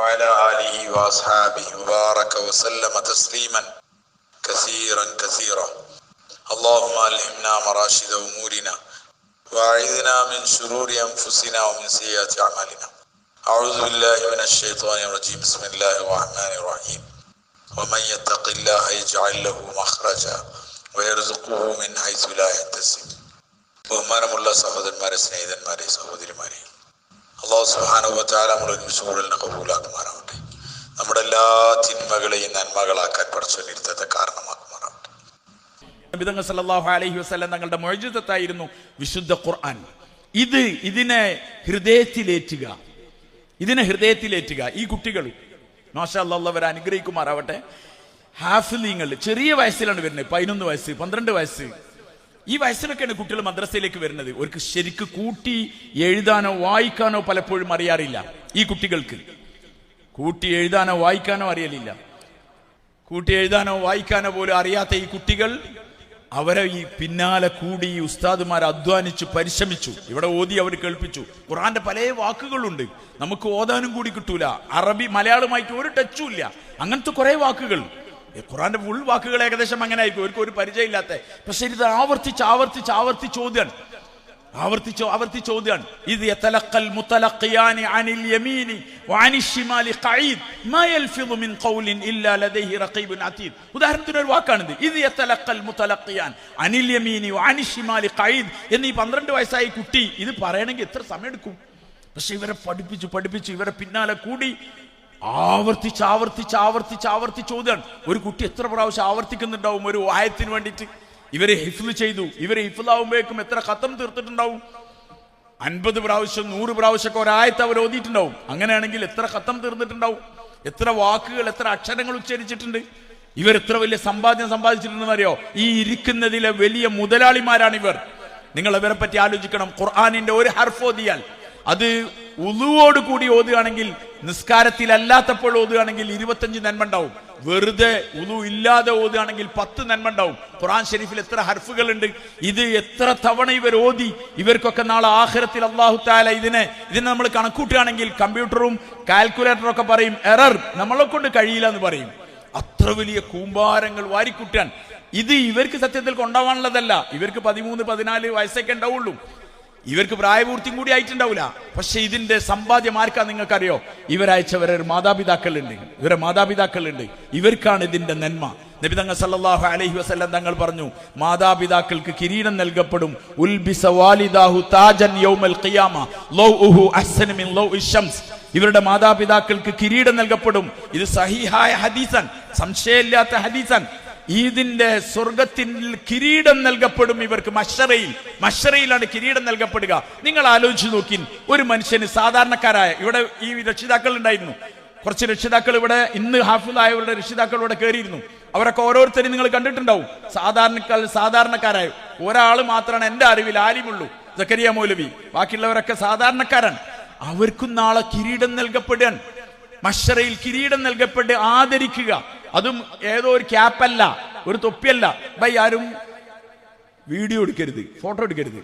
وعلى آله وأصحابه وبارك وسلم تسليما كثيرا كثيرا اللهم ألهمنا مراشد أمورنا وأعذنا من شرور أنفسنا ومن سيئات أعمالنا أعوذ بالله من الشيطان الرجيم بسم الله الرحمن الرحيم ومن يتق الله يجعل له مخرجا ويرزقه من حيث لا يحتسب ബഹുമാനമുള്ള സഹോദരന്മാരെ സ്നേഹിതന്മാരെ സഹോദരിമാരെ അള്ളാഹു സുഹാനുഭവത്താൽ നമ്മുടെ കൂടുതലിനെ കബൂലാക്കുമാറാവട്ടെ. നമ്മുടെ എല്ലാ തിന്മകളെയും നന്മകളാക്കാൻ പഠിച്ചൊന്നിരുത്തത്തെ കാരണമാക്കുമാറാവട്ടെ. നബിതങ്ങൾ സല്ലല്ലാഹു അലൈഹി വസ്ലം തങ്ങളുടെ മൊഴിജിതത്തായിരുന്നു വിശുദ്ധ ഖുർആൻ. ഇത് ഇതിനെ ഹൃദയത്തിലേറ്റുക. ഇതിനെ ഹൃദയത്തിലേറ്റുക. ഈ കുട്ടികൾ മാഷാ അല്ലാഹ് അവരെ അനുഗ്രഹിക്കുമാറാവട്ടെ. ഹാഫിലിങ്ങൾ ചെറിയ വയസ്സിലാണ് വരുന്നത്. പതിനൊന്ന് വയസ്സ് പന്ത്രണ്ട് വയസ്സ്. ഈ വയസ്സിലൊക്കെയാണ് കുട്ടികൾ മദ്രസയിലേക്ക് വരുന്നത്. അവർക്ക് ശരിക്ക് കൂട്ടി എഴുതാനോ വായിക്കാനോ പലപ്പോഴും അറിയാറില്ല ഈ കുട്ടികൾക്ക്. കൂട്ടി എഴുതാനോ വായിക്കാനോ അറിയലില്ല. കൂട്ടി എഴുതാനോ വായിക്കാനോ പോലും അറിയാത്ത ഈ കുട്ടികൾ അവരെ ഈ പിന്നാലെ കൂടി ഈ ഉസ്താദുമാർ അധ്വാനിച്ചു പരിശ്രമിച്ചു. ഇവിടെ ഓതി അവർ കേൾപ്പിച്ചു. ഖുറാന്റെ പല വാക്കുകളുണ്ട്. നമുക്ക് ഓതാനും കൂടി കിട്ടൂല. അറബി മലയാളമായിട്ട് ഒരു ടച്ചും ഇല്ല. അങ്ങനത്തെ കുറെ വാക്കുകൾ. ഖുറാന്റെ ഫുൾ വാക്കുകൾ ഏകദേശം അങ്ങനെ ആയിരിക്കും അവർക്ക് ഒരു പരിചയമില്ലാത്ത. പക്ഷെ ഇത് ആവർത്തിച്ച് ആവർത്തിച്ച് ആവർത്തി ചോദ്യാണ്. ആവർത്തിച്ചോ ആവർത്തി ചോദ്യമാണ് ഇത് യതലഖൽ മുതലഖിയാനി അനിൽ യമീനി വഅനിൽ ശിമാലി ഖഈദ് മാ യൽഫിദു മിൻ ഖൗലിൻ ഇല്ലാ ലദൈഹി റഖീബുൻ അതീദ് ഉദാഹരണത്തിന് ഒരു വാക്കാണിത്. ഇത് യതലഖൽ മുതലഖിയാൻ അനിൽ യമീനി വഅനിൽ ശിമാലി ഖഈദ് എന്നീ 12 വയസ്സായ കുട്ടി ഇത് പറയണമെങ്കിൽ എത്ര സമയം എടുക്കും? പക്ഷെ ഇവരെ പഠിപ്പിച്ചു പഠിപ്പിച്ചു ഇവരെ പിന്നാലെ കൂടി ആവർത്തിച്ച് ആവർത്തിച്ച് ആവർത്തിച്ച് ആവർത്തിച്ച് ഓതുകയാണ് ഒരു കുട്ടി എത്ര പ്രാവശ്യം ആവർത്തിക്കുന്നുണ്ടാവും ഒരു വായത്തിന് വേണ്ടിയിട്ട്? ഇവരെ ഹിഫിൽ ചെയ്തു. ഇവരെ ഹിഫിലാവുമ്പോഴേക്കും എത്ര കത്തം തീർത്തിട്ടുണ്ടാവും? അൻപത് പ്രാവശ്യം നൂറ് പ്രാവശ്യമൊക്കെ ഒരായത്ത് അവർ ഓതിയിട്ടുണ്ടാവും. അങ്ങനെയാണെങ്കിൽ എത്ര കത്തം തീർന്നിട്ടുണ്ടാവും? എത്ര വാക്കുകൾ എത്ര അക്ഷരങ്ങൾ ഉച്ചരിച്ചിട്ടുണ്ട്? ഇവർ എത്ര വലിയ സമ്പാദ്യം സമ്പാദിച്ചിട്ടുണ്ടെന്ന് അറിയോ? ഈ ഇരിക്കുന്നതിലെ വലിയ മുതലാളിമാരാണ് ഇവർ നിങ്ങൾ ഇവരെ പറ്റി ആലോചിക്കണം. ഖുർആാനിന്റെ ഒരു ഹർഫ് ഓതിയാൽ അത് ഉളുവോട് കൂടി ഓതുകയാണെങ്കിൽ നിസ്കാരത്തിലല്ലാത്തപ്പോൾ ഓതുകയാണെങ്കിൽ ഇരുപത്തഞ്ച് നന്മ ഉണ്ടാവും വെറുതെ ഉളു ഇല്ലാതെ ഓതുകയാണെങ്കിൽ പത്ത് നന്മ ഉണ്ടാവും ഖുറാൻ ഷെരീഫിൽ എത്ര ഹർഫുകൾ ഉണ്ട് ഇത് എത്ര തവണ ഇവർ ഓതി ഇവർക്കൊക്കെ നാളെ ആഖിറത്തിൽ അള്ളാഹു താല ഇതിനെ ഇതിനെ നമ്മൾ കണക്കൂട്ടുകയാണെങ്കിൽ കമ്പ്യൂട്ടറും കാൽക്കുലേറ്ററും ഒക്കെ പറയും എറർ. നമ്മളെ കൊണ്ട് കഴിയില്ല എന്ന് പറയും. അത്ര വലിയ കൂമ്പാരങ്ങൾ വാരിക്കുട്ടാൻ ഇത് ഇവർക്ക് സത്യത്തിൽ കൊണ്ടുപോകാനുള്ളതല്ല. ഇവർക്ക് പതിമൂന്ന് പതിനാല് വയസ്സൊക്കെ ഉണ്ടാവുള്ളൂ. ഇവർക്ക് പ്രായപൂർത്തിയും കൂടി ആയിട്ടുണ്ടാവില്ല പക്ഷെ ഇതിന്റെ സമ്പാദ്യം ആർക്കാ നിങ്ങൾക്കറിയോ? ഇവരയച്ചവരെ മാതാപിതാക്കളുണ്ട്. ഇവരെ മാതാപിതാക്കളുണ്ട്. ഇവർക്കാണ് ഇതിന്റെ നന്മ. നബി തങ്ങൾ സല്ലല്ലാഹു അലൈഹി വസല്ലം തങ്ങൾ പറഞ്ഞു മാതാപിതാക്കൾക്ക് കിരീടം നൽകപ്പെടും. ഇവരുടെ മാതാപിതാക്കൾക്ക് കിരീടം നൽകപ്പെടും. ഇത് സഹിഹായ ഹദീസൻ സംശയമില്ലാത്ത ഹദീസൻ. ഇതിന്റെ സ്വർഗത്തിൽ കിരീടം നൽകപ്പെടും ഇവർക്ക് മഷറയിൽ. മഷറയിലാണ് കിരീടം നൽകപ്പെടുക. നിങ്ങൾ ആലോചിച്ച് നോക്കി ഒരു മനുഷ്യന് സാധാരണക്കാരായ ഇവിടെ ഈ രക്ഷിതാക്കൾ ഉണ്ടായിരുന്നു. കുറച്ച് രക്ഷിതാക്കൾ ഇവിടെ ഇന്ന് ഹാഫിലായവരുടെ രക്ഷിതാക്കൾ ഇവിടെ കയറിയിരുന്നു അവരൊക്കെ ഓരോരുത്തരും നിങ്ങൾ കണ്ടിട്ടുണ്ടാവും. സാധാരണക്കാർ സാധാരണക്കാരായ ഒരാൾ മാത്രമാണ് എന്റെ അറിവിൽ ആലിമുള്ളൂ. ജക്കരിയ മൗലവി ബാക്കിയുള്ളവരൊക്കെ സാധാരണക്കാരാണ്. അവർക്കും നാളെ കിരീടം നൽകപ്പെടാൻ മഷറയിൽ കിരീടം നൽകപ്പെട്ട് ആദരിക്കുക. അതും ഏതോ ഒരു ക്യാപ്പല്ല ഒരു തൊപ്പിയല്ല. ബൈ ആരും വീഡിയോ എടുക്കരുത് ഫോട്ടോ എടുക്കരുത്.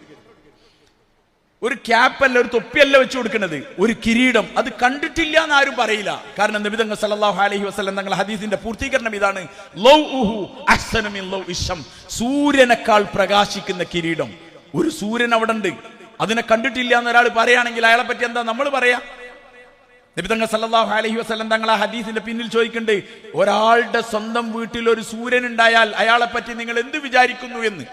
ഒരു ക്യാപ്പല്ല ഒരു തൊപ്പിയല്ല വെച്ച് കൊടുക്കുന്നത്. ഒരു കിരീടം അത് കണ്ടിട്ടില്ല എന്ന് ആരും പറയില്ല. കാരണം നബിതങ്ങൾ സല്ലല്ലാഹു അലൈഹി വസല്ലം തങ്ങൾ ഹദീസിന്റെ പൂർത്തീകരണം ഇതാണ്. ലൗ ഉഹു അഹ്സന ലൗ ഇഷം സൂര്യനേക്കാൾ പ്രകാശിക്കുന്ന കിരീടം. ഒരു സൂര്യൻ അവിടെ ഉണ്ട് അതിനെ കണ്ടിട്ടില്ല എന്ന് ഒരാൾ പറയുകയാണെങ്കിൽ അയാളെ പറ്റി എന്താ നമ്മൾ പറയാ? നബിതങ്ങൾ സല്ലാഹു അലഹി വസ്ലം തങ്ങൾ ആ ഹദീസിന്റെ പിന്നിൽ ചോദിക്കുന്നുണ്ട് ഒരാളുടെ സ്വന്തം വീട്ടിൽ ഒരു സൂര്യൻ ഉണ്ടായാൽ അയാളെ പറ്റി നിങ്ങൾ എന്ത് വിചാരിക്കുന്നു എന്ന്?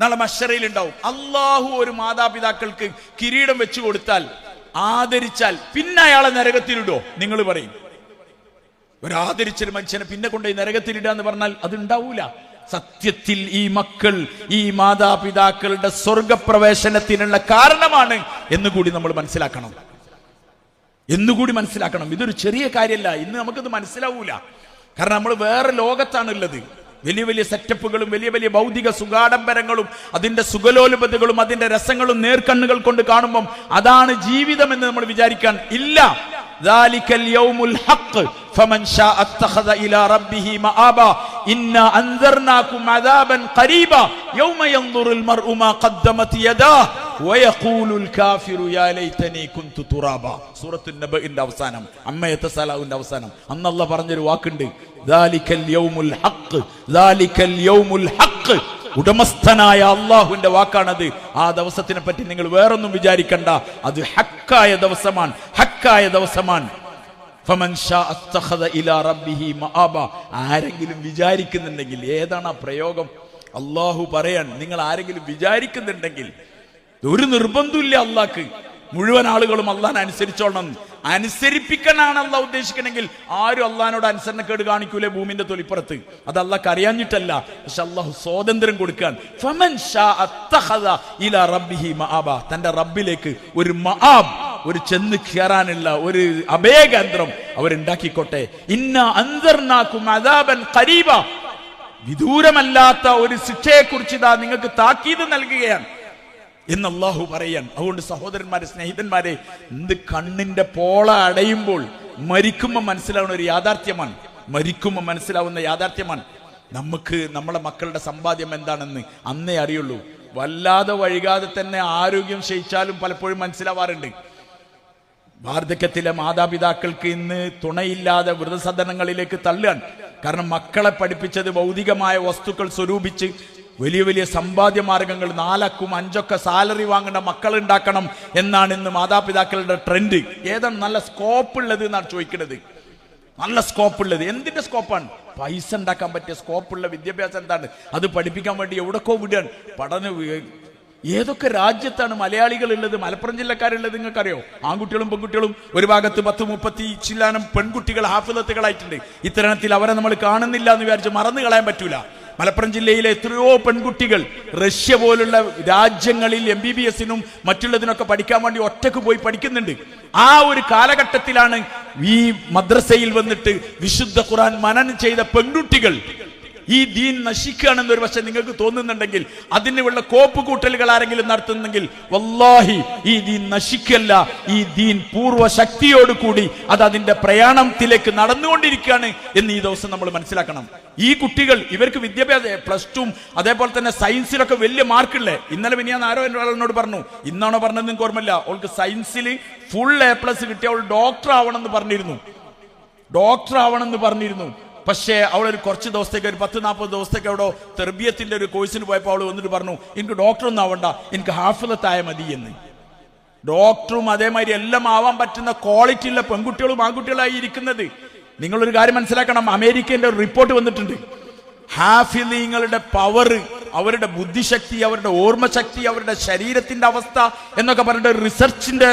നാളെ മഷറയിൽ ഉണ്ടാവും. അള്ളാഹു ഒരു മാതാപിതാക്കൾക്ക് കിരീടം വെച്ചു കൊടുത്താൽ ആദരിച്ചാൽ പിന്നെ അയാളെ നരകത്തിലിടോ? നിങ്ങൾ പറയും. ഒരു ആദരിച്ചൊരു മനുഷ്യനെ പിന്നെ കൊണ്ടുപോയി നരകത്തിലിടുക എന്ന് പറഞ്ഞാൽ അത് ഉണ്ടാവൂല സത്യത്തിൽ ഈ മക്കൾ ഈ മാതാപിതാക്കളുടെ സ്വർഗപ്രവേശനത്തിനുള്ള കാരണമാണ് എന്നുകൂടി നമ്മൾ മനസ്സിലാക്കണം. എന്നുകൂടി മനസ്സിലാക്കണം. ഇതൊരു ചെറിയ കാര്യമല്ല. ഇന്ന് നമുക്കത് മനസ്സിലാവൂല. കാരണം നമ്മൾ വേറെ ലോകത്താണുള്ളത്. വലിയ വലിയ സെറ്റപ്പുകളും വലിയ വലിയ ഭൗതിക സുഖാഡംബരങ്ങളും അതിന്റെ സുഖലോലുപതകളും അതിന്റെ രസങ്ങളും നേർക്കണ്ണുകൾ കൊണ്ട് കാണുമ്പം അതാണ് ജീവിതം എന്ന് നമ്മൾ വിചാരിക്കാൻ ഇല്ല. فمن شاء اتخذ الى ربه مآبا انا انذرناكم عذابا قريبا يوم ينظر المرء ما قدمت يداه ويقول الكافر يا ليتني كنت ترابا സൂറത്തു നബഇന്റെ അവസാനം അമ്മ യത്തസലാവിന്റെ അവസാനം അന്ന് അല്ലാഹ് പറഞ്ഞൊരു വാക്കുണ്ട് ദാലിക്കൽ യൗമുൽ ഹഖ് ദാലിക്കൽ യൗമുൽ ഹഖ് ഉടമസ്ഥനായ അള്ളാഹുവിന്റെ വാക്കാണത് ആ ദിവസത്തിനെ പറ്റി നിങ്ങൾ വേറൊന്നും വിചാരിക്കണ്ട അത് ഹക്കായ ദിവസമാണ് ഹക്കായ ദിവസമാണ് ആരെങ്കിലും വിചാരിക്കുന്നുണ്ടെങ്കിൽ ഏതാണ് ആ പ്രയോഗം? അള്ളാഹു പറയാൻ നിങ്ങൾ ആരെങ്കിലും വിചാരിക്കുന്നുണ്ടെങ്കിൽ ഒരു നിർബന്ധമില്ല അള്ളാഹ്ക്ക് മുഴുവൻ ആളുകളും അള്ളഹാൻ അനുസരിച്ചോളണം. അനുസരിപ്പിക്കാനാണ് അള്ളാഹ് ഉദ്ദേശിക്കണമെങ്കിൽ ആരും അള്ളഹാനോട് അനുസരണക്കേട് കാണിക്കൂലേ ഭൂമിന്റെ തൊലിപ്പുറത്ത്. അത് അള്ളാഹ് അറിയാഞ്ഞിട്ടല്ല. പക്ഷെ അള്ളാഹു സ്വാതന്ത്ര്യം കൊടുക്കാൻ. തന്റെ റബ്ബിലേക്ക് ഒരു മആബ് ഒരു ചെന്ന് കയറാനുള്ള ഒരു അഭയകേന്ദ്രം അവരുണ്ടാക്കിക്കോട്ടെ. ഇന്ന അന്തർനാക്കും അതാപൻ കരീബ വിദൂരമല്ലാത്ത ഒരു ശിക്ഷയെക്കുറിച്ച് ഇതാ നിങ്ങൾക്ക് താക്കീത് നൽകുകയാണ്. എന്ന് അള്ളാഹു പറയാൻ. അതുകൊണ്ട് സഹോദരന്മാരെ സ്നേഹിതന്മാരെ എന്ത് കണ്ണിന്റെ പോള അടയുമ്പോൾ മരിക്കുമ്പോൾ മനസ്സിലാവുന്ന ഒരു യാഥാർത്ഥ്യമാണ്. മരിക്കുമ്പോൾ മനസ്സിലാവുന്ന യാഥാർത്ഥ്യമാണ്. നമുക്ക് നമ്മളെ മക്കളുടെ സമ്പാദ്യം എന്താണെന്ന് അന്നേ അറിയുള്ളൂ. വല്ലാതെ വഴികാതെ തന്നെ ആരോഗ്യം ക്ഷയിച്ചാലും പലപ്പോഴും മനസ്സിലാവാറുണ്ട്. വാർദ്ധക്യത്തിലെ മാതാപിതാക്കൾക്ക് ഇന്ന് തുണയില്ലാതെ വൃതസദനങ്ങളിലേക്ക് തള്ളുകയാണ്. കാരണം മക്കളെ പഠിപ്പിച്ചത് ഭൗതികമായ വസ്തുക്കൾ സ്വരൂപിച്ച് വലിയ വലിയ സമ്പാദ്യ മാർഗങ്ങൾ നാലക്കും അഞ്ചൊക്കെ സാലറി വാങ്ങേണ്ട മക്കൾ ഉണ്ടാക്കണം എന്നാണ് ഇന്ന് മാതാപിതാക്കളുടെ ട്രെൻഡ് ഏതാണ് നല്ല സ്കോപ്പ് ഉള്ളത് എന്നാണ് ചോദിക്കുന്നത്. നല്ല സ്കോപ്പ് ഉള്ളത്. എന്തിന്റെ സ്കോപ്പാണ് പൈസ ഉണ്ടാക്കാൻ പറ്റിയ സ്കോപ്പുള്ള വിദ്യാഭ്യാസം എന്താണ്? അത് പഠിപ്പിക്കാൻ വേണ്ടി എവിടെക്കോ വിടുകയാണ്. പഠന ഏതൊക്കെ രാജ്യത്താണ് മലയാളികൾ ഉള്ളത് മലപ്പുറം ജില്ലക്കാരുള്ളത് നിങ്ങൾക്കറിയോ? ആൺകുട്ടികളും പെൺകുട്ടികളും ഒരു ഭാഗത്ത് പത്ത് മുപ്പത്തി ചില്ലാനം പെൺകുട്ടികൾ ഹാഫിലത്തുകളായിട്ടുണ്ട് ഇത്തരണത്തിൽ അവരെ നമ്മൾ കാണുന്നില്ല എന്ന് വിചാരിച്ച് മറന്നു കളയാൻ പറ്റൂല. മലപ്പുറം ജില്ലയിലെ എത്രയോ പെൺകുട്ടികൾ റഷ്യ പോലുള്ള രാജ്യങ്ങളിൽ എം ബി ബി എസിനും മറ്റുള്ളതിനൊക്കെ പഠിക്കാൻ വേണ്ടി ഒറ്റയ്ക്ക് പോയി പഠിക്കുന്നുണ്ട്. ആ ഒരു കാലഘട്ടത്തിലാണ് ഈ മദ്രസയിൽ വന്നിട്ട് വിശുദ്ധ ഖുറാൻ മനനം ചെയ്ത പെൺകുട്ടികൾ ഈ ദീൻ നശിക്കുകയാണെന്ന് ഒരു പക്ഷെ നിങ്ങൾക്ക് തോന്നുന്നുണ്ടെങ്കിൽ അതിനുള്ള കോപ്പ് കൂട്ടലുകൾ ആരെങ്കിലും നടത്തുന്നെങ്കിൽ വല്ലാഹി ഈ ദീൻ നശിക്കല്ല ഈ ദീൻ പൂർവ ശക്തിയോട് കൂടി അത് അതിന്റെ പ്രയാണത്തിലേക്ക് നടന്നുകൊണ്ടിരിക്കുകയാണ് എന്ന് ഈ ദിവസം നമ്മൾ മനസ്സിലാക്കണം. ഈ കുട്ടികൾ ഇവർക്ക് വിദ്യാഭ്യാസം പ്ലസ് ടു അതേപോലെ തന്നെ സയൻസിലൊക്കെ വലിയ മാർക്കുള്ളേ. ഇന്നലെ ഞാൻ ആരോ എന്നോട് പറഞ്ഞു ഇന്നാണോ പറഞ്ഞത് നിങ്ങൾക്ക് ഓർമ്മയില്ല? അവൾക്ക് സയൻസിൽ ഫുൾ എ പ്ലസ് കിട്ടിയ അവൾ ഡോക്ടർ എന്ന് പറഞ്ഞിരുന്നു. ഡോക്ടർ ആവണം എന്ന് പറഞ്ഞിരുന്നു. പക്ഷേ അവൾ ഒരു കുറച്ച് ദിവസത്തേക്ക് ഒരു പത്ത് നാൽപ്പത് ദിവസത്തേക്ക് അവിടെ തെർബിയത്തിന്റെ ഒരു കോഴ്സിന് പോയപ്പോൾ അവൾ വന്നിട്ട് പറഞ്ഞു എനിക്ക് ഡോക്ടറൊന്നും ആവണ്ട എനിക്ക് ഹാഫിലത്തായ മതി എന്ന് ഡോക്ടറും അതേമാതിരി എല്ലാം ആവാൻ പറ്റുന്ന ക്വാളിറ്റി ഉള്ള പെൺകുട്ടികളും ആൺകുട്ടികളായി ഇരിക്കുന്നത്. നിങ്ങളൊരു കാര്യം മനസ്സിലാക്കണം അമേരിക്കന്റെ ഒരു റിപ്പോർട്ട് വന്നിട്ടുണ്ട്. ഹാഫിലിങ്ങളുടെ പവർ അവരുടെ ബുദ്ധിശക്തി അവരുടെ ഓർമ്മശക്തി അവരുടെ ശരീരത്തിന്റെ അവസ്ഥ എന്നൊക്കെ പറഞ്ഞിട്ട് റിസർച്ചിന്റെ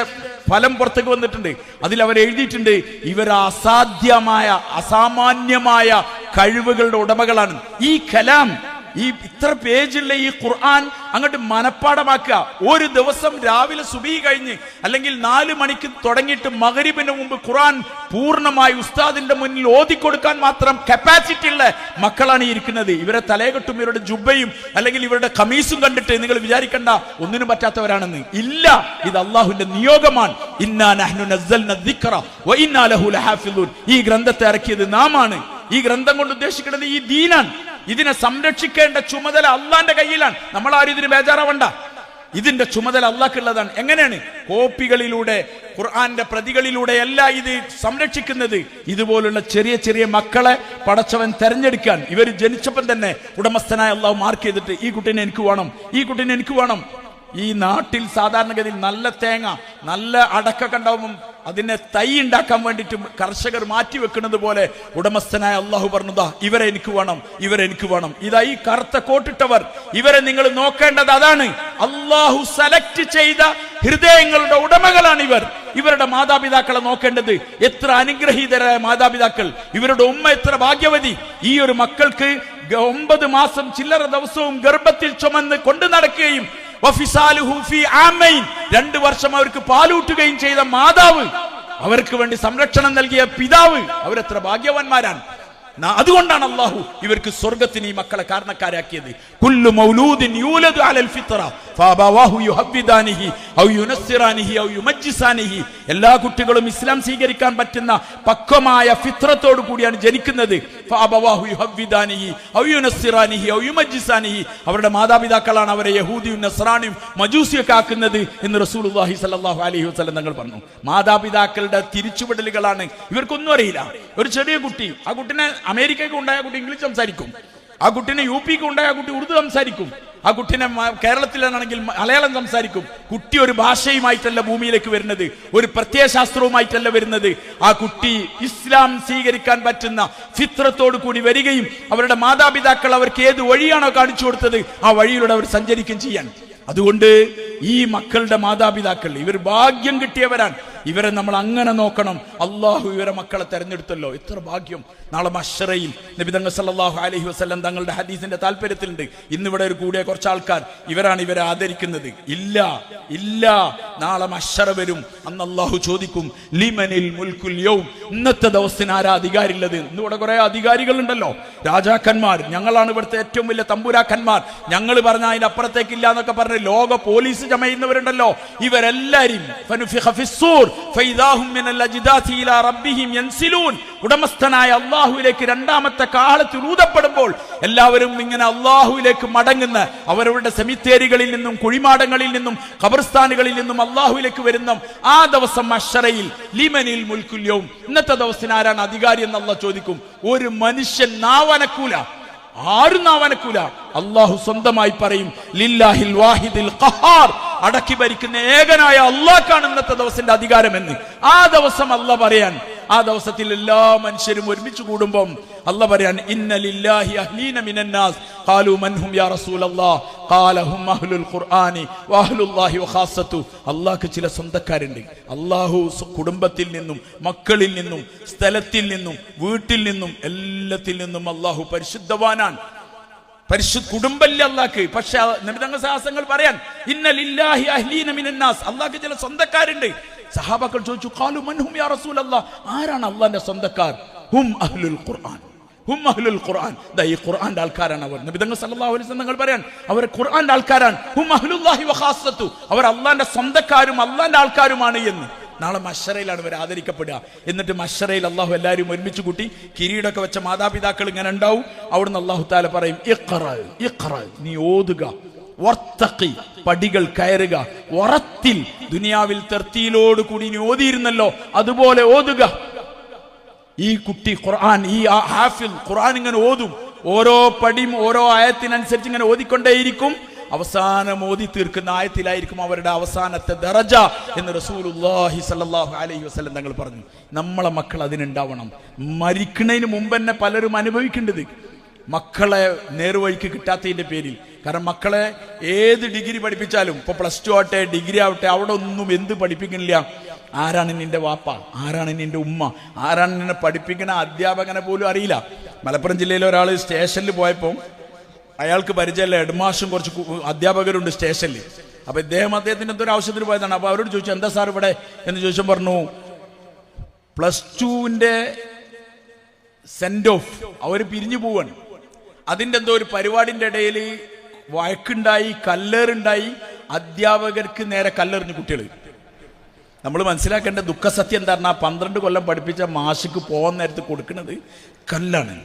ഫലം പുറത്തേക്ക് വന്നിട്ടുണ്ട്. അതിൽ അവർ എഴുതിയിട്ടുണ്ട് ഇവർ അസാധ്യമായ അസാമാന്യമായ കഴിവുകളുടെ ഉടമകളാണ്. ഈ കലാം ഈ ഇത്ര പേജുള്ള ഈ ഖുർആൻ അങ്ങോട്ട് മനപ്പാടമാക്കുക. ഒരു ദിവസം രാവിലെ സുബി കഴിഞ്ഞ് അല്ലെങ്കിൽ നാല് മണിക്ക് തുടങ്ങിയിട്ട് മകരിബിന് മുമ്പ് ഖുർആൻ പൂർണമായി ഉസ്താദിന്റെ മുന്നിൽ ഓതിക്കൊടുക്കാൻ മാത്രം കപ്പാസിറ്റി ഉള്ള മക്കളാണ് ഇരിക്കുന്നത്. ഇവരെ തലേകെട്ടും ഇവരുടെ ജുബയും അല്ലെങ്കിൽ ഇവരുടെ കമീസും കണ്ടിട്ട് നിങ്ങൾ വിചാരിക്കണ്ട ഒന്നിനും പറ്റാത്തവരാണെന്ന്. ഇല്ല ഇത് അള്ളാഹുവിന്റെ നിയോഗമാണ്. ഈ ഗ്രന്ഥത്തെ ഇറക്കിയത് നാമാണ്. ഈ ഗ്രന്ഥം കൊണ്ട് ഉദ്ദേശിക്കുന്നത് ഈ ദീനാണ്. ഇതിനെ സംരക്ഷിക്കേണ്ട ചുമതല അള്ളാന്റെ കയ്യിലാണ്. നമ്മൾ ആരും ഇതിന് ബേജാറാവണ്ട. ഇതിന്റെ ചുമതല അള്ളാഹ്ക്കുള്ളതാണ് എങ്ങനെയാണ്? കോപ്പികളിലൂടെ ഖുർആന്റെ പ്രതികളിലൂടെ അല്ല ഇത് സംരക്ഷിക്കുന്നത്. ഇതുപോലുള്ള ചെറിയ ചെറിയ മക്കളെ പടച്ചവൻ തെരഞ്ഞെടുക്കാൻ. ഇവർ ജനിച്ചപ്പം തന്നെ ഉടമസ്ഥനായ അള്ളാഹു മാർക്ക് ചെയ്തിട്ട് ഈ കുട്ടീനെ എനിക്ക് വേണം ഈ കുട്ടീനെ എനിക്ക് വേണം. ഈ നാട്ടിൽ സാധാരണഗതിയിൽ നല്ല തേങ്ങ നല്ല അടക്ക ഉണ്ടാവുമ്പം അതിനെ തൈ ഉണ്ടാക്കാൻ വേണ്ടിയിട്ട് കർഷകർ മാറ്റി വെക്കുന്നത് പോലെ ഉടമസ്ഥനായ അള്ളാഹു പറഞ്ഞതാ ഇവരെ എനിക്ക് വേണം ഇവരെ എനിക്ക് വേണം. ഇതാ ഈ കറുത്ത കോട്ടിട്ടവർ. ഇവരെ നിങ്ങൾ നോക്കേണ്ടത് അതാണ്. അള്ളാഹു സെലക്ട് ചെയ്ത ഹൃദയങ്ങളുടെ ഉടമകളാണ് ഇവർ. ഇവരുടെ മാതാപിതാക്കളെ നോക്കേണ്ടത് എത്ര അനുഗ്രഹീതരായ മാതാപിതാക്കൾ. ഇവരുടെ ഉമ്മ എത്ര ഭാഗ്യവതി. ഈ ഒരു മക്കൾക്ക് ഒമ്പത് മാസം ചില്ലറ ദിവസവും ഗർഭത്തിൽ ചുമന്ന് കൊണ്ടു നടക്കുകയും. രണ്ട് വർഷം അവർക്ക് പാലൂട്ടുകയും ചെയ്ത മാതാവ് അവർക്ക് വേണ്ടി സംരക്ഷണം നൽകിയ പിതാവ് അവരെത്ര ഭാഗ്യവാന്മാരാണ്. അതുകൊണ്ടാണ് അള്ളാഹു ഇവർക്ക് സ്വർഗത്തിന് ഈ മക്കളെ കാരണക്കാരാക്കിയത്. കുല്ലു മൗലൂദിൻ യൂലദു അലൽ ഫിത്ര ഔ ഔ എല്ലാ കുട്ടികളും ഇസ്ലാം സ്വീകരിക്കാൻ പറ്റുന്ന പക്വമായ ഫിത്രത്തോടു കൂടിയാണ് ജനിക്കുന്നത്. ഔ ഔ അവരുടെ മാതാപിതാക്കളാണ് അവരെ യഹൂദിയും നസ്രാനിയും മജൂസിയൊക്കെ ആക്കുന്നത് എന്ന് റസൂലുള്ളാഹി സ്വല്ലല്ലാഹു അലൈഹി വസല്ലം തങ്ങൾ പറഞ്ഞു. മാതാപിതാക്കളുടെ തിരിച്ചുവിടലുകളാണ്. ഇവർക്കൊന്നും അറിയില്ല. ഒരു ചെറിയ കുട്ടി ആ കുട്ടിനെ അമേരിക്കയ്ക്ക് ഉണ്ടായ കുട്ടി ഇംഗ്ലീഷ് സംസാരിക്കും. ആ കുട്ടിനെ യു പിക്ക് ഉണ്ടായ കുട്ടി ഉറുദു സംസാരിക്കും. ആ കുട്ടിനെ കേരളത്തിലാണെങ്കിൽ മലയാളം സംസാരിക്കും. കുട്ടി ഒരു ഭാഷയുമായിട്ടല്ല ഭൂമിയിലേക്ക് വരുന്നത്. ഒരു പ്രത്യയശാസ്ത്രവുമായിട്ടല്ല വരുന്നത്. ആ കുട്ടി ഇസ്ലാം സ്വീകരിക്കാൻ പറ്റുന്ന ഫിത്രത്തോടു കൂടി വരികയും അവരുടെ മാതാപിതാക്കൾ അവർക്ക് ഏത് വഴിയാണോ കാണിച്ചു കൊടുത്തത് ആ വഴിയിലൂടെ അവർ സഞ്ചരിക്കും ചെയ്യാൻ. അതുകൊണ്ട് ഈ മക്കളുടെ മാതാപിതാക്കൾ ഇവർ ഭാഗ്യം കിട്ടിയവരാണ്. ഇവരെ നമ്മൾ അങ്ങനെ നോക്കണം. അള്ളാഹു ഇവരെ മക്കളെ തെരഞ്ഞെടുത്തല്ലോ. എത്ര ഭാഗ്യം. നാളെ മഷറയിൽ നബിതങ്ങൾ സല്ലാഹു അലഹി വസ്ലം തങ്ങളുടെ ഹദീസിന്റെ താല്പര്യത്തിലുണ്ട് ഇന്നിവിടെ ഒരു കൂടിയ കുറച്ച് ആൾക്കാർ ഇവരാണ് ഇവരെ ആദരിക്കുന്നത്. ഇല്ല ഇല്ല. നാളെ മഷറ വരും. അന്ന് അള്ളാഹു ചോദിക്കും ലിമനിൽ മുൽക്കുൽ യൗം? ഇന്നത്തെ ദിവസത്തിന് ആരാ അധികാരിയുള്ളത് ഇന്നിവിടെ കുറെ അധികാരികളുണ്ടല്ലോ. രാജാക്കന്മാർ ഞങ്ങളാണ് ഇവിടുത്തെ ഏറ്റവും വലിയ തമ്പുരാക്കന്മാർ. ഞങ്ങൾ പറഞ്ഞ അതിന്റെ അപ്പുറത്തേക്കില്ല എന്നൊക്കെ പറഞ്ഞ് ലോക പോലീസ് ചമയുന്നവരുണ്ടല്ലോ. ഇവരെല്ലാരും ഉടമസ്ഥനായ അള്ളാഹുവിലേക്ക് രണ്ടാമത്തെ കാലത്ത് ഊതപ്പെടുമ്പോൾ എല്ലാവരും ഇങ്ങനെ അള്ളാഹുവിലേക്ക് മടങ്ങുന്ന അവരവരുടെ സെമിത്തേരികളിൽ നിന്നും കുഴിമാടങ്ങളിൽ നിന്നും ഖബർസ്ഥാനുകളിൽ നിന്നും അള്ളാഹുവിലേക്ക് വരുന്ന ആ ദിവസം അഷറയിൽ ലിമനിൽ മുൽക്കുല്യവും ഇന്നത്തെ ദിവസത്തിന് ആരാണ് അധികാരി എന്ന് ചോദിക്കും. ഒരു മനുഷ്യൻ നാവനക്കൂല. ആരും നാവനക്കൂല. അള്ളാഹു സ്വന്തമായി പറയും ലില്ലാഹിൽ വാഹിദിൽ ഖഹാർ. അടക്കി ഭരിക്കുന്ന ഏകനായ അള്ളാഹ്ക്കാണ് ഇന്നത്തെ ദിവസത്തിന്റെ അധികാരമെന്ന്. ആ ദിവസം അല്ല പറയാൻ. ആ ദിവസത്തിൽ എല്ലാ മനുഷ്യരും ഒരുമിച്ച് കൂടുമ്പം അല്ല പറയാൻ ഇന്ന ലില്ലാഹി അഹ്ലീന മിനന്നാസ്. യാ റസൂലല്ലാഹ് ഖാല ഹും ഖുർആനി ചില സ്വന്തക്കാരുണ്ട്. അല്ലാഹു കുടുംബത്തിൽ നിന്നും മക്കളിൽ നിന്നും സ്ഥലത്തിൽ നിന്നും വീട്ടിൽ നിന്നും എല്ലാത്തിൽ നിന്നും അള്ളാഹു പരിശുദ്ധവാനാണ്. പരിശുദ്ധ കുടുംബല്ല അള്ളാക്ക്. പക്ഷെ നിമിതങ്ങൾ സാഹസങ്ങൾ പറയാൻ ഇന്നലില്ലാഹി അഹ്ലീന മിനന്നാസ്. അള്ളാഹ്ക്ക് ചില സ്വന്തക്കാരുണ്ട്. സഹാബാക്കൾ ചോദിച്ചു കാലു മൻഹും യാ റസൂലല്ലാ? ആരാണ് അള്ളാന്റെ സ്വന്തക്കാർ? ഹും അഹ്ലുൽ ഖുർആൻ. ഹും അഹ്ലുൽ ഖുർആൻ. ദാ ഈ ഖുർആന്റെ ആൾക്കാരാണ് അവർ. നബിതങ്ങൾ സല്ലല്ലാഹു അലൈഹി വസല്ലം പറയാൻ അവർ ഖുർആന്റെ ആൾക്കാരാണ്. ഹും അഹ്ലുല്ലാഹി വഖാസത്തു അവർ അള്ളാന്റെ സ്വന്തക്കാരും അള്ളാന്റെ ആൾക്കാരുമാണ് എന്ന്. നാളെ മഷറയിലാണ് ഇവർ ആദരിക്കപ്പെടുക. എന്നിട്ട് മഷറയിൽ അള്ളാഹു എല്ലാവരും ഒരുമിച്ച് കൂട്ടി കിരീടൊക്കെ വെച്ച മാതാപിതാക്കൾ ഇങ്ങനെ ഉണ്ടാവും. അവിടുന്ന് അള്ളാഹു താല പറയും നീ ഓതുക. പടികൾ കയറുക. ഉറത്തിൽ ദുനിയാവിൽ തെർത്തിയിലോട് കൂടി നീ ഓതിയിരുന്നല്ലോ. അതുപോലെ ഓതുക. ഈ കുട്ടി ഖുർആൻ ഈ ഹാഫിൽ ഖുർആൻ ഇങ്ങനെ ഓതും. ഓരോ പടിയും ഓരോ ആയത്തിനനുസരിച്ച് ഇങ്ങനെ ഓതിക്കൊണ്ടേയിരിക്കും. അവസാനം ഓതി തീർക്കുന്ന ആയത്തിലായിരിക്കും അവരുടെ അവസാനത്തെ ദറജ എന്ന് റസൂലുള്ളാഹി സല്ലാഹു അലൈഹി വസ്ലം തങ്ങൾ പറഞ്ഞു. നമ്മളെ മക്കൾ അതിനുണ്ടാവണം. മരിക്കുന്നതിന് മുമ്പ് തന്നെ പലരും അനുഭവിക്കേണ്ടത് മക്കളെ നേർവഴിക്ക് കിട്ടാത്തതിന്റെ പേരിൽ. കാരണം മക്കളെ ഏത് ഡിഗ്രി പഠിപ്പിച്ചാലും ഇപ്പൊ പ്ലസ് ടു ആവട്ടെ ഡിഗ്രി ആവട്ടെ അവിടെ ഒന്നും എന്ത് പഠിപ്പിക്കുന്നില്ല. ആരാണ് നിന്റെ വാപ്പ? ആരാണ് നിന്റെ ഉമ്മ? ആരാണ് നിന്നെ പഠിപ്പിക്കുന്ന അധ്യാപകനെ പോലും അറിയില്ല. മലപ്പുറം ജില്ലയിലെ ഒരാൾ സ്റ്റേഷനിൽ പോയപ്പോൾ അയാൾക്ക് പരിചയമല്ല. ഹെഡ്മാഷും കുറച്ച് അധ്യാപകരുണ്ട് സ്റ്റേഷനിൽ അപ്പൊ ഇദ്ദേഹം അദ്ദേഹത്തിന് എന്തൊരു ആവശ്യത്തിന് പോയതാണ്. അപ്പൊ അവരോട് ചോദിച്ചു എന്താ സാർ ഇവിടെ? എന്ന് ചോദിച്ചാൽ പറഞ്ഞു പ്ലസ് ടുവിന്റെ സെൻഡ് ഓഫ്. അവർ പിരിഞ്ഞു പോവാണ്. അതിന്റെ എന്തോ ഒരു പരിപാടിന്റെ ഇടയിൽ വഴക്കുണ്ടായി കല്ലേറുണ്ടായി. അധ്യാപകർക്ക് നേരെ കല്ലെറിഞ്ഞു കുട്ടികൾ നമ്മൾ മനസ്സിലാക്കേണ്ട ദുഃഖസത്യം എന്താ പറഞ്ഞാൽ പന്ത്രണ്ട് കൊല്ലം പഠിപ്പിച്ച മാഷിക്ക് പോകുന്ന നേരത്ത് കൊടുക്കുന്നത് കല്ലാണ്.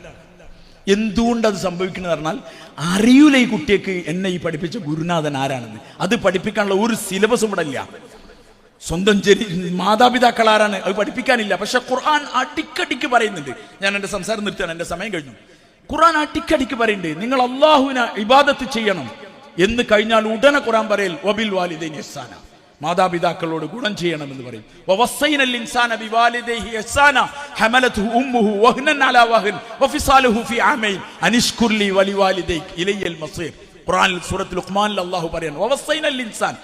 എന്തുകൊണ്ട് അത് സംഭവിക്കുന്നത് പറഞ്ഞാൽ അറിയൂല ഈ കുട്ടിയൊക്കെ എന്നെ ഈ പഠിപ്പിച്ച ഗുരുനാഥൻ ആരാണെന്ന്. അത് പഠിപ്പിക്കാനുള്ള ഒരു സിലബസും ഇവിടെ ഇല്ല. സ്വന്തം ചെരി മാതാപിതാക്കൾ ആരാണ്? അത് പഠിപ്പിക്കാനില്ല. പക്ഷെ ഖുർആൻ അടിക്കടിക്ക് പറയുന്നുണ്ട്. ഞാൻ എന്റെ സംസാരം നിർത്തിയാണ് എന്റെ സമയം കഴിഞ്ഞു. ഖുർആൻ അടിക്കടിക്ക് പറയുന്നുണ്ട്. നിങ്ങൾ അള്ളാഹുവിനെ ഇബാദത്ത് ചെയ്യണം എന്ന് കഴിഞ്ഞാൽ ഉടനെ ഖുർആൻ പറയൽ വബിൽ വാലിദൈൻ ഇഹ്സാന. മാതാപിതാക്കളോട് ഗുണം ചെയ്യണമെന്ന് പറയും. ഇൻസാന ഇഹ്സാന ഹമലതു ഉമ്മുഹു വഫിസാലുഹു അനിഷ്കുർ ഖുർആനിൽ സൂറത്തുൽ അല്ലാഹു വവസ്സൈനൽ ഇൻസാൻ.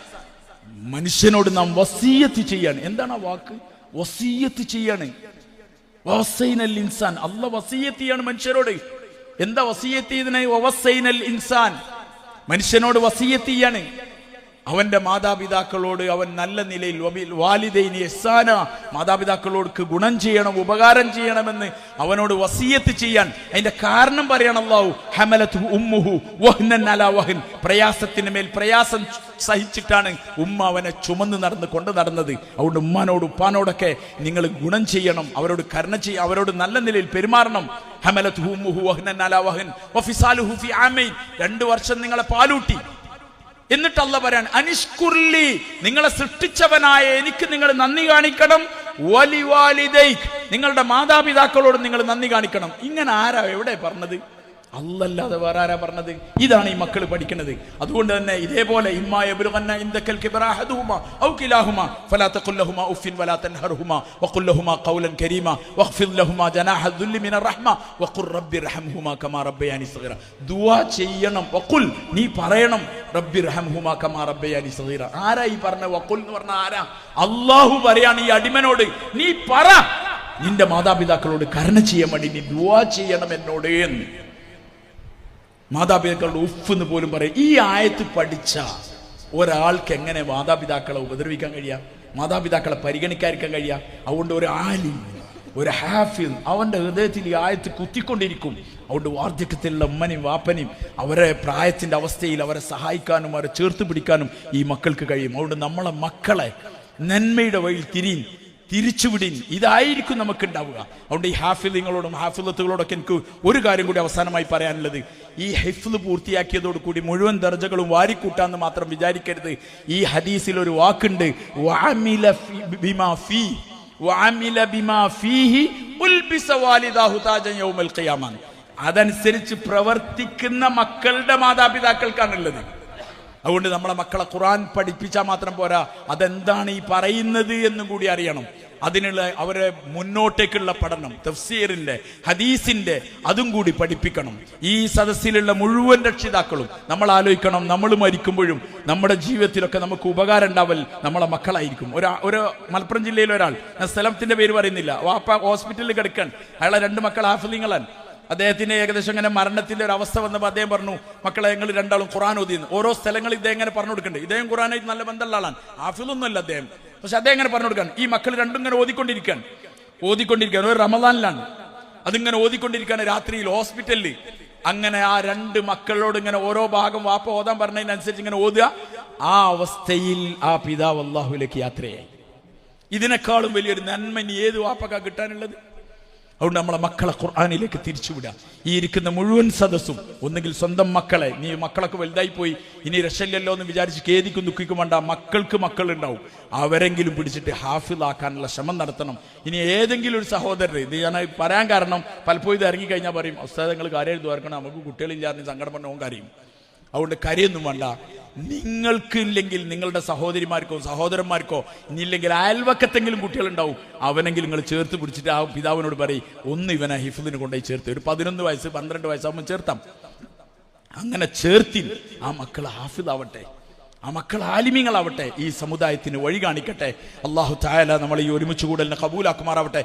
മനുഷ്യനോട് നാം വസീയത്ത് ചെയ്യാണ്. എന്താണ് ആ വാക്ക്? വസീയത്ത് ചെയ്യാണ്. വസൈനൽ ഇൻസാൻ. അല്ല വസീയത്ത് മനുഷ്യരോട്. എന്താ വസീയത്ത് ഇൻസാൻ. മനുഷ്യനോട് വസീയത്ത് ചെയ്യാണ്. അവന്റെ മാതാപിതാക്കളോട് അവൻ നല്ല നിലയിൽ വാലിദൈനി എസാന മാതാപിതാക്കളോട് ഗുണം ചെയ്യണം ഉപകാരം ചെയ്യണമെന്ന് അവനോട് വസീയത്ത് ചെയ്യാൻ. അതിന്റെ കാരണം പറയണം അല്ലാഹു. ഹമലത്ത് ഉമ്മുഹു വഹ്നൻ അല വഹൻ. പ്രയാസത്തിന് മേൽ പ്രയാസം സഹിച്ചിട്ടാണ് ഉമ്മ അവനെ ചുമന്ന് നടന്ന് കൊണ്ട് നടന്നത്. അതുകൊണ്ട് ഉമ്മാനോട് ഉപ്പാനോടൊക്കെ നിങ്ങൾ ഗുണം ചെയ്യണം അവരോട് കരുണ ചെയ്യ അവരോട് നല്ല നിലയിൽ പെരുമാറണം. ഹമലത്ത് ഉമ്മുഹു വഹ്നൻ അല വഹൻ. രണ്ട് വർഷം നിങ്ങളെ പാലൂട്ടി. എന്നിട്ട് അല്ല പറയാൻ അനിഷ്കുർലി നിങ്ങളെ സൃഷ്ടിച്ചവനായ എനിക്ക് നിങ്ങൾ നന്ദി കാണിക്കണം. വലി വാലിദൈക് നിങ്ങളുടെ മാതാപിതാക്കളോട് നിങ്ങൾ നന്ദി കാണിക്കണം. ഇങ്ങനെ ആരാ എവിടെ പറഞ്ഞത്? അല്ലല്ലാതെ വേറെ ആരാ പറഞ്ഞത്? ഇതാണ് ഈ മക്കൾ പഠിക്കുന്നത്. അതുകൊണ്ട് തന്നെ ഇതേപോലെ ചെയ്യണം നീ പറയണം ആരാ ഈ പറഞ്ഞ വഖുൽ എന്ന് പറഞ്ഞ ആരാ? അല്ലാഹു പറയാണ് ഈ അടിമനോട് നീ പറ നിന്റെ മാതാപിതാക്കളോട് കരുണ ചെയ്യാൻ വേണ്ടി നീ ദുവാ ചെയ്യണം എന്നോട് എന്ന്. മാതാപിതാക്കളുടെ ഉഫ് എന്ന് പോലും പറയും. ഈ ആയത്ത് പഠിച്ച ഒരാൾക്ക് എങ്ങനെ മാതാപിതാക്കളെ ഉപദ്രവിക്കാൻ കഴിയാം? മാതാപിതാക്കളെ പരിഗണിക്കാതിരിക്കാൻ കഴിയാം? അതുകൊണ്ട് ഒരു ആലി ഒരു ഹാഫിൽ അവന്റെ ഹൃദയത്തിൽ ഈ ആയത്ത് കുത്തിക്കൊണ്ടിരിക്കും. അതുകൊണ്ട് വാർദ്ധക്യത്തിലുള്ള ഉമ്മനെയും വാപ്പനെയും അവരെ പ്രായത്തിന്റെ അവസ്ഥയിൽ അവരെ സഹായിക്കാനും അവരെ ചേർത്ത് പിടിക്കാനും ഈ മക്കൾക്ക് കഴിയും. അതുകൊണ്ട് നമ്മളെ മക്കളെ നന്മയുടെ വഴിയിൽ തിരിയും. തിരിച്ചുവിടിൻ. ഇതായിരിക്കും നമുക്ക് ഉണ്ടാവുക അതുകൊണ്ട് ഈ ഹാഫിലിങ്ങളോടും ഹാഫിലത്തുകളോടൊക്കെ എനിക്ക് ഒരു കാര്യം കൂടി അവസാനമായി പറയാനുള്ളത്. ഈ ഹെഫ്ല് പൂർത്തിയാക്കിയതോട് കൂടി മുഴുവൻ ദർജകളും വാരിക്കൂട്ടാന്ന് മാത്രം വിചാരിക്കരുത്. ഈ ഹദീസിൽ ഒരു വാക്കുണ്ട് അതനുസരിച്ച് പ്രവർത്തിക്കുന്ന മക്കളുടെ മാതാപിതാക്കൾക്കാണുള്ളത്. അതുകൊണ്ട് നമ്മളെ മക്കളെ ഖുറാൻ പഠിപ്പിച്ചാൽ മാത്രം പോരാ. അതെന്താണ് ഈ പറയുന്നത് എന്നും കൂടി അറിയണം. അതിനുള്ള അവരെ മുന്നോട്ടേക്കുള്ള പഠനം തഫ്സീറിന്റെ ഹദീസിന്റെ അതും കൂടി പഠിപ്പിക്കണം. ഈ സദസ്സിലുള്ള മുഴുവൻ രക്ഷിതാക്കളും നമ്മൾ ആലോചിക്കണം നമ്മൾ മരിക്കുമ്പോഴും നമ്മുടെ ജീവിതത്തിലൊക്കെ നമുക്ക് ഉപകാരം ഉണ്ടാവൽ നമ്മളെ മക്കളായിരിക്കും. ഒരു ഒരു മലപ്പുറം ജില്ലയിൽ ഒരാൾ ഞാൻ പേര് പറയുന്നില്ല. വാപ്പ ഹോസ്പിറ്റലിൽ കിടക്കാൻ. അയാളെ രണ്ട് മക്കൾ ഹാഫിലിങ്ങളാണ് അദ്ദേഹത്തിന് ഏകദേശം ഇങ്ങനെ മരണത്തിന്റെ ഒരു അവസ്ഥ വന്നപ്പോൾ അദ്ദേഹം പറഞ്ഞു മക്കളെ ഞങ്ങൾ രണ്ടാളും ഖുറാൻ ഓതിയെന്ന് ഓരോ സ്ഥലങ്ങളിൽ ഇദ്ദേഹം ഇങ്ങനെ പറഞ്ഞു കൊടുക്കണ്ടേ ഇദ്ദേഹം ഖുറാനായിട്ട് നല്ല ബന്ധമുള്ള ആളാണ്. ആഫിലൊന്നുമല്ല അദ്ദേഹം. പക്ഷെ അദ്ദേഹം ഇങ്ങനെ പറഞ്ഞു കൊടുക്കാൻ ഈ മക്കൾ രണ്ടും ഇങ്ങനെ ഓതിക്കൊണ്ടിരിക്കാൻ ഓതിക്കൊണ്ടിരിക്കാൻ ഒരു റമദാനിലാണ്. അതിങ്ങനെ ഓതിക്കൊണ്ടിരിക്കുകയാണ് രാത്രിയിൽ ഹോസ്പിറ്റലിൽ അങ്ങനെ ആ രണ്ട് മക്കളോട് ഇങ്ങനെ ഓരോ ഭാഗം വാപ്പ ഓതാൻ പറഞ്ഞതിനനുസരിച്ച് ഇങ്ങനെ ഓതുക. ആ അവസ്ഥയിൽ ആ പിതാവ് അള്ളാഹുലേക്ക് യാത്രയായി. ഇതിനേക്കാളും വലിയൊരു നന്മ ഇനി ഏത് വാപ്പക്കാ കിട്ടാനുള്ളത്? അതുകൊണ്ട് നമ്മളെ മക്കളെ ഖുർആാനിലേക്ക് തിരിച്ചുവിടുക. ഈ ഇരിക്കുന്ന മുഴുവൻ സദസ്സും ഒന്നുകിൽ സ്വന്തം മക്കളെ നീ മക്കളൊക്കെ വലുതായി പോയി ഇനി രക്ഷയില്ലല്ലോ എന്ന് വിചാരിച്ച് കേദിക്കും ദുഃഖിക്കും വേണ്ട മക്കൾക്ക് മക്കൾ ഉണ്ടാവും അവരെങ്കിലും പിടിച്ചിട്ട് ഹാഫിദാക്കാനുള്ള ശ്രമം നടത്തണം. ഇനി ഏതെങ്കിലും ഒരു സഹോദരരെ ഇത് ഞാൻ പറയാൻ കാരണം പലപ്പോഴും ഇത് ഇറങ്ങിക്കഴിഞ്ഞാൽ പറയും അവസ്ഥകൾ കാര്യം എഴുതി ഓർക്കണം നമുക്ക് കുട്ടികളില്ലാതെ സങ്കടം പറഞ്ഞ കാര്യം. അതുകൊണ്ട് കരയൊന്നും വേണ്ട. നിങ്ങൾക്ക് ഇല്ലെങ്കിൽ നിങ്ങളുടെ സഹോദരിമാർക്കോ സഹോദരന്മാർക്കോ ഇനിയില്ലെങ്കിൽ അയൽവക്കത്തെങ്കിലും കുട്ടികളുണ്ടാവും. അവനെങ്കിലും നിങ്ങൾ ചേർത്ത് പിടിച്ചിട്ട് ആ പിതാവിനോട് പറയും ഒന്ന് ഇവനെ ഹിഫുദിന് കൊണ്ടുപോയി ചേർത്ത്. ഒരു പതിനൊന്ന് വയസ്സ് പന്ത്രണ്ട് വയസ്സാകുമ്പോൾ ചേർത്താം. അങ്ങനെ ചേർത്തി ആ മക്കൾ ഹാഫിദാവട്ടെ ആ മക്കൾ ആലിമ്യങ്ങളാവട്ടെ ഈ സമുദായത്തിന് വഴി കാണിക്കട്ടെ. അള്ളാഹു തായാല നമ്മളെ ഈ ഒരുമിച്ച് കൂടലിനെ കബൂലാക്കുമാറാവട്ടെ.